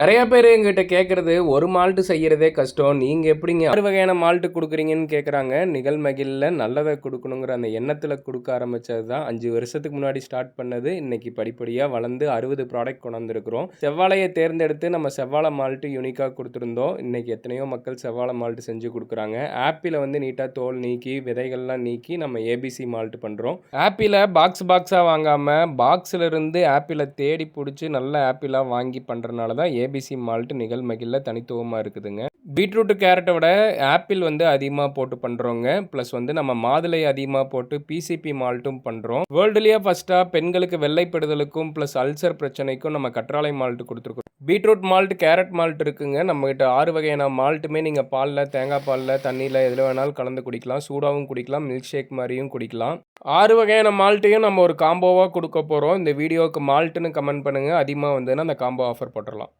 நிறைய பேர் எங்கிட்ட கேட்குறது ஒரு மால்ட்டு செய்கிறதே கஷ்டம். நீங்கள் எப்படிங்க ஆறு வகையான மால்ட்டு கொடுக்குறீங்கன்னு கேட்குறாங்க நிகழ்மகிழில் நல்லதை கொடுக்கணுங்கிற அந்த எண்ணத்தில் கொடுக்க ஆரம்பித்தது தான் அஞ்சு வருஷத்துக்கு முன்னாடி ஸ்டார்ட் பண்ணது. இன்னைக்கு படிப்படியாக வளர்ந்து அறுபது ப்ராடக்ட் கொண்டு வந்திருக்கிறோம் செவ்வாழையை தேர்ந்தெடுத்து நம்ம செவ்வாழை மால்ட்டு யூனிக்காக கொடுத்துருந்தோம். இன்னைக்கு எத்தனையோ மக்கள் செவ்வாழை மால்ட்டு செஞ்சு கொடுக்குறாங்க. ஆப்பிளை வந்து நீட்டாக தோல் நீக்கி விதைகள்லாம் நீக்கி நம்ம ஏபிசி மால்ட்டு பண்ணுறோம் ஆப்பிளை பாக்ஸ் பாக்ஸாக வாங்காமல் பாக்ஸில் இருந்து ஆப்பிளை தேடி பிடிச்சி நல்ல ஆப்பிளாக வாங்கி பண்ணுறனால தான் ஏபிசி மால்ட்டு நிகழ்மகிழில் தனித்துவமாக இருக்குதுங்க. பீட்ரூட்டு கேரட்டை விட ஆப்பிள் வந்து அதிகமாக போட்டு பண்ணுறோங்க ப்ளஸ் வந்து நம்ம மாதுளை அதிகமாக போட்டு பிசிபி மால்ட்டும் பண்ணுறோம் வேர்ல்டுலேயே ஃபஸ்ட்டாக பெண்களுக்கு வெள்ளைப்படுதலுக்கும் ப்ளஸ் அல்சர் பிரச்சனைக்கும் நம்ம கற்றாழை மால்ட்டு கொடுத்துருக்கோம். பீட்ரூட் மால்ட் கேரட் மால்ட் இருக்குங்க. நம்மகிட்ட ஆறு வகையான மால்ட்டுமே நீங்கள் பாலில் தேங்காய் பாலில் தண்ணியில் எதில் வேணாலும் கலந்து குடிக்கலாம். சூடாகவும் குடிக்கலாம் மில்க் ஷேக் மாதிரியும் குடிக்கலாம். ஆறு வகையான மால்ட்டையும் நம்ம ஒரு காம்போவாக கொடுக்க போகிறோம் இந்த வீடியோவுக்கு மால்ட்டுன்னு கமெண்ட் பண்ணுங்கள் அதிகமாக வந்து அந்த காம்போ ஆஃபர் போட்டுடலாம்.